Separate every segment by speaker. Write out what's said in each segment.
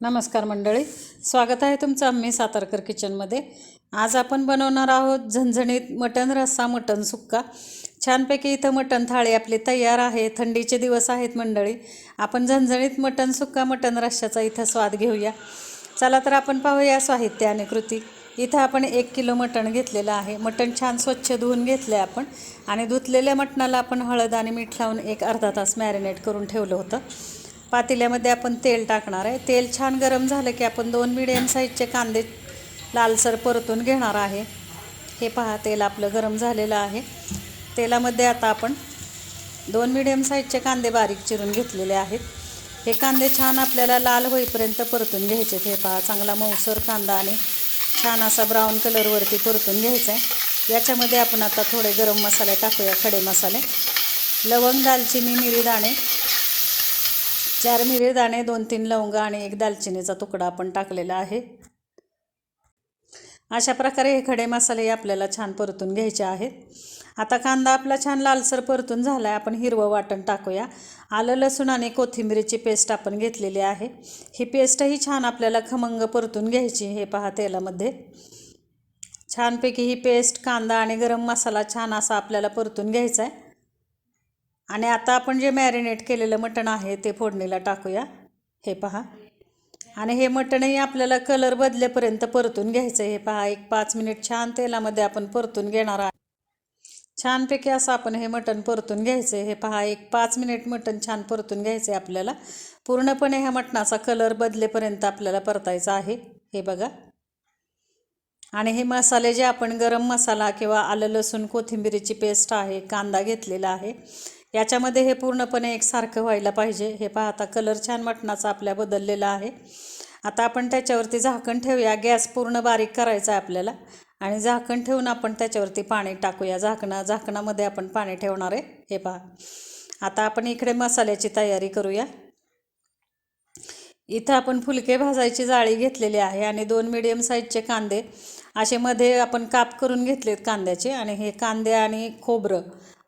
Speaker 1: नमस्कार मंडळी स्वागत आहे तुमचं आम्ही सातारकर किचनमध्ये. आज आपण बनवणार आहोत झणझणीत मटण रस्सा मटण सुक्का. छानपैकी इथं मटण थाळी आपली तयार आहे. थंडीचे दिवस आहेत मंडळी. आपण झणझणीत मटण सुक्का मटण रश्श्याचा इथं स्वाद घेऊया. चला तर आपण पाहूया साहित्य आणि कृती. इथं आपण एक किलो मटण घेतलेलं आहे. मटण छान स्वच्छ धुवून घेतलं आहे आपण. आणि धुतलेल्या मटणाला आपण हळद आणि मीठ लावून एक अर्धा तास मॅरिनेट करून ठेवलं होतं. पातेल्यामध्ये आपण तेल टाकणार आहे. तेल छान गरम झालं की आपण दोन मिडियम साईजचे कांदे लालसर परतून घेणार आहे. हे पहा तेल आपलं गरम झालेलं आहे. तेलामध्ये आता आपण दोन मिडियम साईजचे कांदे बारीक चिरून घेतलेले आहेत. हे कांदे छान आपल्याला लाल होईपर्यंत परतून घ्यायचे हे पहा चांगला मऊसर कांदा आणि छान असा ब्राऊन कलरवरती परतून घ्यायचा आहे. याच्यामध्ये आपण आता थोडे गरम मसाले टाकूया खडे मसाले. लवंग दालचिनी मिरी दाणे चार मिरे दाणे दोन तीन लवंग आणि एक दालचिनीचा तुकडा आपण टाकलेला आहे. अशा प्रकारे हे खडे मसाले आपल्याला छान परतून घ्यायचे आहेत. आता कांदा आपला छान लालसर परतून झाला आहे आपण हिरवं वाटण टाकूया. आलं लसूण आणि कोथिंबीरीची पेस्ट आपण घेतलेली आहे. ही पेस्टही छान आपल्याला खमंग परतून घ्यायची हे पहा तेलामध्ये. छानपैकी ही पेस्ट कांदा आणि गरम मसाला छान असा आपल्याला परतून घ्यायचा आहे. आणि आता आपण जे मॅरिनेट केलेलं मटण आहे ते फोडणीला टाकूया. हे पहा. आणि हे मटणही आपल्याला कलर बदलेपर्यंत परतून घ्यायचं हे पहा एक पाच मिनिट छान तेलामध्ये आपण परतून घेणार आहे छानपैकी असं आपण हे मटण परतून घ्यायचं हे पहा एक पाच मिनिट मटण छान परतून घ्यायचं आहे आपल्याला. पूर्णपणे ह्या मटणाचा कलर बदलेपर्यंत आपल्याला परतायचा आहे. हे बघा. आणि हे मसाले जे आपण गरम मसाला किंवा आलं लसूण कोथिंबीरीची पेस्ट आहे कांदा घेतलेला आहे. याच्यामध्ये हे पूर्णपणे एकसारखं व्हायला पाहिजे. हे पहा आता कलर छान मटणाचा आपल्या बदललेला आहे. आता आपण त्याच्यावरती झाकण ठेवूया. गॅस पूर्ण बारीक करायचा आहे आपल्याला. आणि झाकण ठेवून आपण त्याच्यावरती पाणी टाकूया. झाकणा झाकणामध्ये आपण पाणी ठेवणार आहे. हे पहा. आता आपण इकडे मसाल्याची तयारी करूया. इथं आपण फुलके भाजायची जाळी घेतलेली आहे आणि दोन मिडियम साईजचे कांदे. असे मध्ये आपण काप करून घेतलेत कांद्याचे आणि हे कांदे आणि खोबरं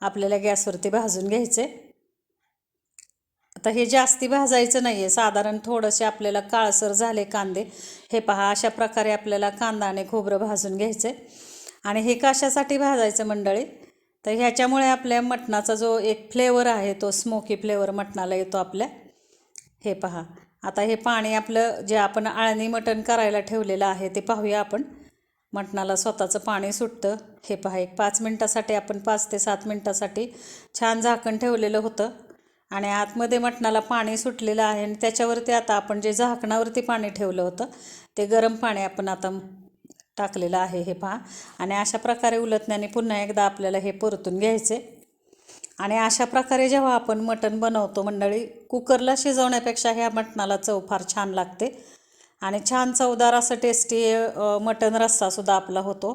Speaker 1: आपल्याला गॅसवरती भाजून घ्यायचे. आता हे जास्ती भाजायचं नाही आहे साधारण थोडंसे आपल्याला काळसर झाले कांदे हे पहा अशा प्रकारे आपल्याला कांदा आणि खोबरं भाजून घ्यायचे. आणि हे कशासाठी भाजायचं मंडळी? तर ह्याच्यामुळे आपल्या मटणाचा जो एक फ्लेवर आहे तो स्मोकी फ्लेवर मटणाला येतो आपल्या. हे पहा आता हे पाणी आपलं जे आपण आळणी मटण करायला ठेवलेलं आहे ते पाहूया आपण. मटणाला स्वतःचं पाणी सुटतं. हे पहा एक पाच मिनटासाठी आपण पाच ते सात मिनटासाठी छान झाकण ठेवलेलं होतं. आणि आतमध्ये मटणाला पाणी सुटलेलं आहे आणि त्याच्यावरती आता आपण जे झाकणावरती पाणी ठेवलं होतं ते गरम पाणी आपण आता टाकलेलं आहे हे पहा. आणि अशा प्रकारे उलटण्याने पुन्हा एकदा आपल्याला हे परतून घ्यायचे. आणि अशा प्रकारे जेव्हा आपण मटण बनवतो मंडळी कुकरला शिजवण्यापेक्षा ह्या मटणाला चव फार छान लागते. आणि छान चवदार असं टेस्टी मटण रस्सासुद्धा आपला होतो.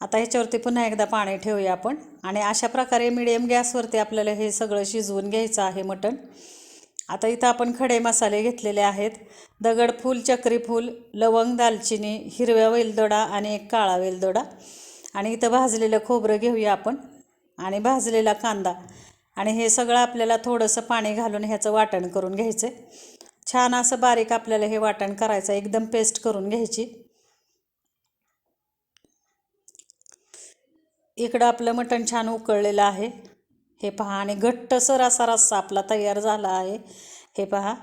Speaker 1: आता ह्याच्यावरती पुन्हा एकदा पाणी ठेवूया आपण. आणि अशा प्रकारे मिडियम गॅसवरती आपल्याला हे सगळं शिजवून घ्यायचं आहे मटण. आता इथं आपण खडे मसाले घेतलेले आहेत. दगडफूल चक्रीफूल लवंग दालचिनी हिरव्या वेलदोडा आणि एक काळा वेलदोडा. आणि इथं भाजलेलं खोबरं घेऊया आपण. आणि भाजलेला कांदा. आणि हे सगळं आपल्याला थोडंसं पाणी घालून ह्याचं वाटण करून घ्यायचं छान असं बारीक आपल्याला हे वाटण करायचं एकदम पेस्ट करून घ्यायची. इकडं आपलं मटण छान उकळलेलं आहे. हे पहा आणि घट्टसर असा रस्सा आपला तयार झाला आहे. हे पहा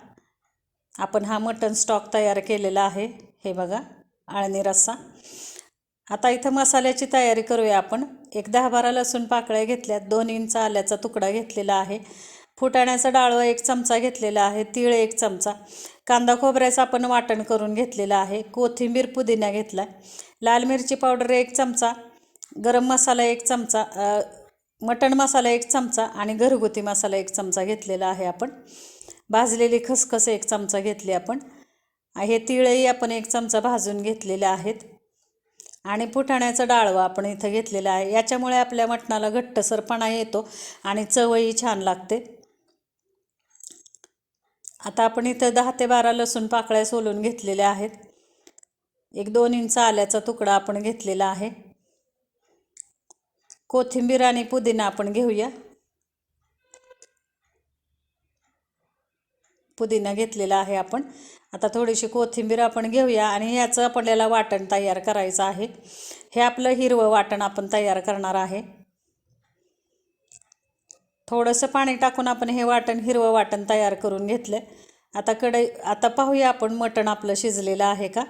Speaker 1: आपण हा मटण स्टॉक तयार केलेला आहे. हे बघा आळणी रस्सा. आता इथं मसाल्याची तयारी करूया आपण. एक दहा बारा लसूण पाकळ्या घेतल्यात दोन इंच आल्याचा तुकडा घेतलेला आहे. फुटाण्याचं डाळवा एक चमचा घेतलेला आहे तिळ एक चमचा. कांदा खोबऱ्याचं आपण वाटण करून घेतलेलं आहे कोथिंबीर पुदिना घेतला लाल मिरची पावडर एक चमचा गरम मसाला एक चमचा मटण मसाला एक चमचा आणि घरगुती मसाला एक चमचा घेतलेला आहे आपण. भाजलेली खसखस एक चमचा घेतली आपण. हे तिळही आपण एक चमचा भाजून घेतलेले आहेत. आणि फुटाण्याचं डाळवं आपण इथं घेतलेलं आहे. याच्यामुळे आपल्या मटणाला घट्टसरपणा येतो आणि चवही छान लागते. आता आपण इथं दहा ते बारा लसूण पाकळ्या सोलून घेतलेल्या आहेत. एक दोन इंच आल्याचा तुकडा आपण घेतलेला आहे. कोथिंबीर आणि पुदिना आपण घेऊया. पुदिना घेतलेला आहे आपण. आता थोडीशी कोथिंबीर आपण घेऊया आणि याचं आपल्याला वाटण तयार करायचं आहे. हे आपलं हिरवं वाटण आपण तयार करणार आहे. थोडंसं पाणी टाकून आपण हे वाटण हिरवं वाटण तयार करून घेतलं आता कढई आता पाहूया आपण मटण आपलं शिजलेलं आहे का?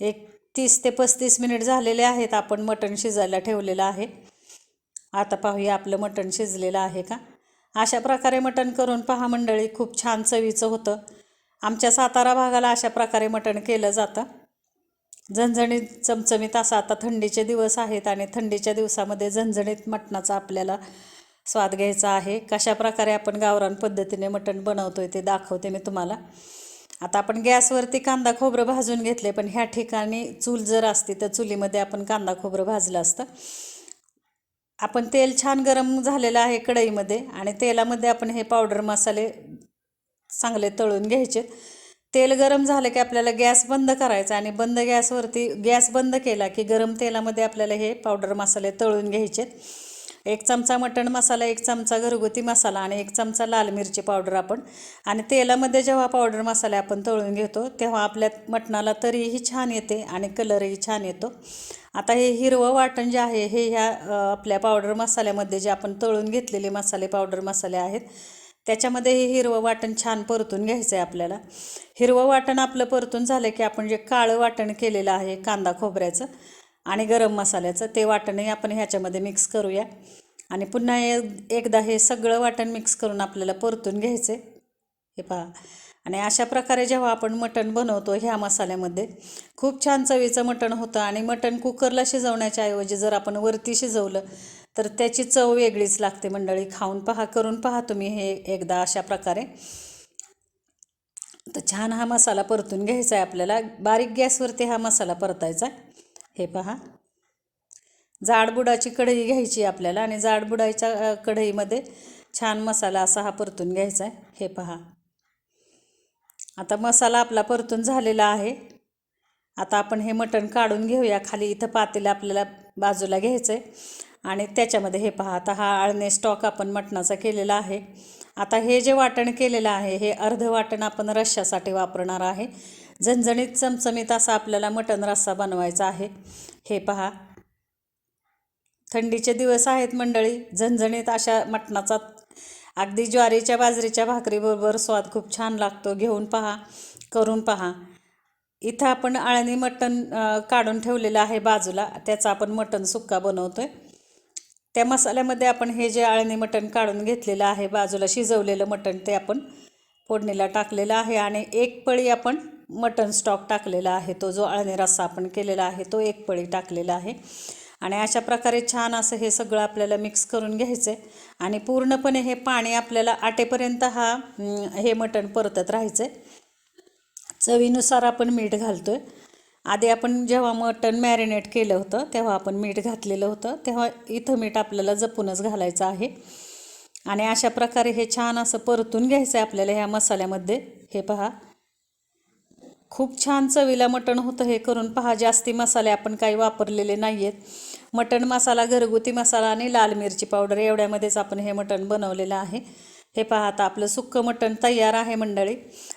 Speaker 1: एक तीस ते पस्तीस मिनिट झालेले आहेत आपण मटण शिजायला ठेवलेलं आहे. आता पाहूया आपलं मटण शिजलेलं आहे का? अशा प्रकारे मटण करून पहा मंडळी खूप छान चवीचं होतं. आमच्या सातारा भागाला अशा प्रकारे मटण केलं जातं. झणझणीत चमचमीत असा आता थंडीचे दिवस आहेत आणि थंडीच्या दिवसामध्ये झणझणीत मटणाचा आपल्याला स्वाद घ्यायचा आहे. कशा प्रकारे आपण गावरान पद्धतीने मटण बनवतो आहे ते दाखवते मी तुम्हाला. आता आपण गॅसवरती कांदा खोबरं भाजून घेतले पण ह्या ठिकाणी चूल जर असती तर चुलीमध्ये आपण कांदा खोबरं भाजलं असतं. आपण तेल छान गरम झालेलं आहे कढईमध्ये आणि तेलामध्ये आपण हे पावडर मसाले चांगले तळून घ्यायचे. तेल गरम झालं की आपल्याला गॅस बंद करायचा आणि बंद गॅसवरती गॅस बंद केला की गरम तेलामध्ये आपल्याला हे पावडर मसाले तळून घ्यायचे. एक चमचा मटण मसाला एक चमचा घरगुती मसाला आणि एक चमचा लाल मिरची पावडर आपण. आणि तेलामध्ये जेव्हा पावडर मसाले आपण तळून घेतो तेव्हा आपल्या मटणाला तरीही छान येते आणि कलरही छान येतो. आता हे हिरवं वाटण जे आहे हे ह्या आपल्या पावडर मसाल्यामध्ये जे आपण तळून घेतलेले मसाले पावडर मसाले आहेत त्याच्यामध्ये हे हिरवं वाटण छान परतून घ्यायचं आहे आपल्याला. हिरवं वाटण आपलं परतून झालं की आपण जे काळं वाटण केलेलं आहे कांदा खोबऱ्याचं आणि गरम मसाल्याचं ते वाटणही आपण ह्याच्यामध्ये मिक्स करूया. आणि पुन्हा एकदा हे सगळं वाटण मिक्स करून आपल्याला परतून घ्यायचे हे पहा. आणि अशा प्रकारे जेव्हा आपण मटण बनवतो ह्या मसाल्यामध्ये खूप छान चवीचं मटण होतं आणि मटण कुकरला शिजवण्याच्या ऐवजी जर आपण वरती शिजवलं तर त्याची चव वेगळीच लागते मंडळी. खाऊन पहा करून पहा तुम्ही हे एकदा अशा प्रकारे. तर छान हा मसाला परतून घ्यायचा आहे आपल्याला. बारीक गॅसवरती हा मसाला परतायचा आहे हे पहा. जाडबुडाची कढई घ्यायची आपल्याला आणि जाडबुडाच्या कढईमध्ये छान मसाला असा हा परतून घ्यायचा आहे. हे पहा. आता मसाला आपला परतून झालेला आहे. आता आपण हे मटण काढून घेऊया. खाली इथं पातेलं आपल्याला बाजूला घ्यायचं आहे आणि त्याच्यामध्ये हे पहा आता हा आळणे स्टॉक आपण मटणाचा केलेला आहे. आता हे जे वाटण केलेलं आहे हे अर्ध वाटण आपण रश्श्यासाठी वापरणार आहे. झणझणीत चमचमीत असा आपल्याला मटण रस्सा बनवायचा आहे. हे पहा. थंडीचे दिवस आहेत मंडळी. झणझणीत अशा मटणाचा अगदी ज्वारीच्या बाजरीच्या भाकरीबरोबर स्वाद खूप छान लागतो. घेऊन पहा. करून पहा. इथं आपण आळणी मटण काढून ठेवलेलं आहे बाजूला. त्याचा आपण मटण सुक्का बनवतो आहे त्या मसाल्यामध्ये आपण हे जे आळणी मटण काढून घेतलेलं आहे बाजूला शिजवलेलं मटण ते आपण फोडणीला टाकलेलं आहे आणि एक पळी आपण मटन स्टॉक टाकलेला आहे तो जो अळणी रस्सा आपण केलेला आहे तो एक पळी टाकलेला आहे. आणि अशा प्रकारे छान असं हे सगळं आपल्याला मिक्स करून घ्यायचं आहे आणि पूर्णपणे हे पाणी आपल्याला आटेपर्यंत हा हे मटण परतत राहायचं आहे चवीनुसार आपण मीठ घालतो आहे आधी आपण जेव्हा मटण मॅरिनेट केलं होतं तेव्हा आपण मीठ घातलेलं होतं. तेव्हा इथं मीठ आपल्याला जपूनच घालायचं आहे. आणि अशा प्रकारे हे छान असं परतून घ्यायचं आहे आपल्याला ह्या मसाल्यामध्ये. हे पहा. खूप छान चवीला मटण होतं हे करून. पहा जास्ती मसाले आपण काही वापरलेले नाही आहेत मटण मसाला घरगुती मसाला आणि लाल मिरची पावडर एवढ्यामध्येच आपण हे मटण बनवलेलं आहे. हे पहा आता आपलं सुक्कं मटण तयार आहे मंडळी.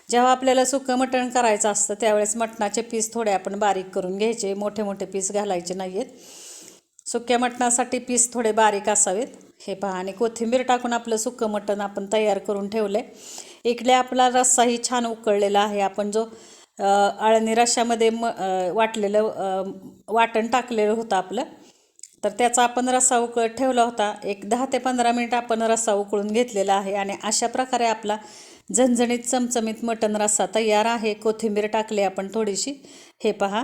Speaker 1: जेव्हा आपल्याला सुक्कं मटण करायचं असतं त्यावेळेस मटणाचे पीस थोडे आपण बारीक करून घ्यायचे. मोठे मोठे पीस घालायचे नाही आहेत सुक्या मटणासाठी पीस थोडे बारीक असावेत. हे पहा आणि कोथिंबीर टाकून आपलं सुक्कं मटण आपण तयार करून ठेवलं आहे इकडे आपला रस्साही छान उकळलेला आहे. आपण जो आळणी रशामध्ये म वाटलेलं वाटण टाकलेलं होतं आपलं. तर त्याचा आपण रस्सा उकळत ठेवला होता. एक दहा ते पंधरा मिनिट आपण रस्सा उकळून घेतलेला आहे आणि अशा प्रकारे आपला झणझणीत चमचमीत मटण रस्सा तयार आहे. कोथिंबीर टाकली आपण थोडीशी. हे पहा.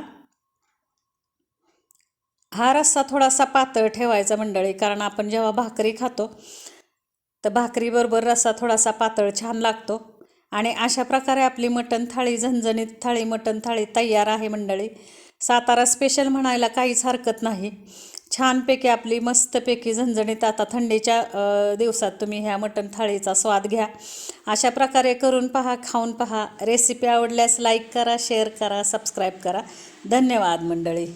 Speaker 1: हा रस्सा थोडासा पातळ ठेवायचा मंडळी कारण आपण जेव्हा भाकरी खातो तर भाकरीबरोबर रस्सा थोडासा पातळ छान लागतो. आणि अशा प्रकारे आपली मटण थाळी झणझणीत थाळी मटण थाळी तयार आहे मंडळी. सातारा स्पेशल म्हणायला काहीच हरकत नाही. छानपैकी आपली मस्तपैकी झणझणीत आता थंडीच्या दिवसात तुम्ही ह्या मटण थाळीचा स्वाद घ्या. अशा प्रकारे करून पहा खाऊन पहा. रेसिपी आवडल्यास लाईक करा शेअर करा सबस्क्राईब करा. धन्यवाद मंडळी.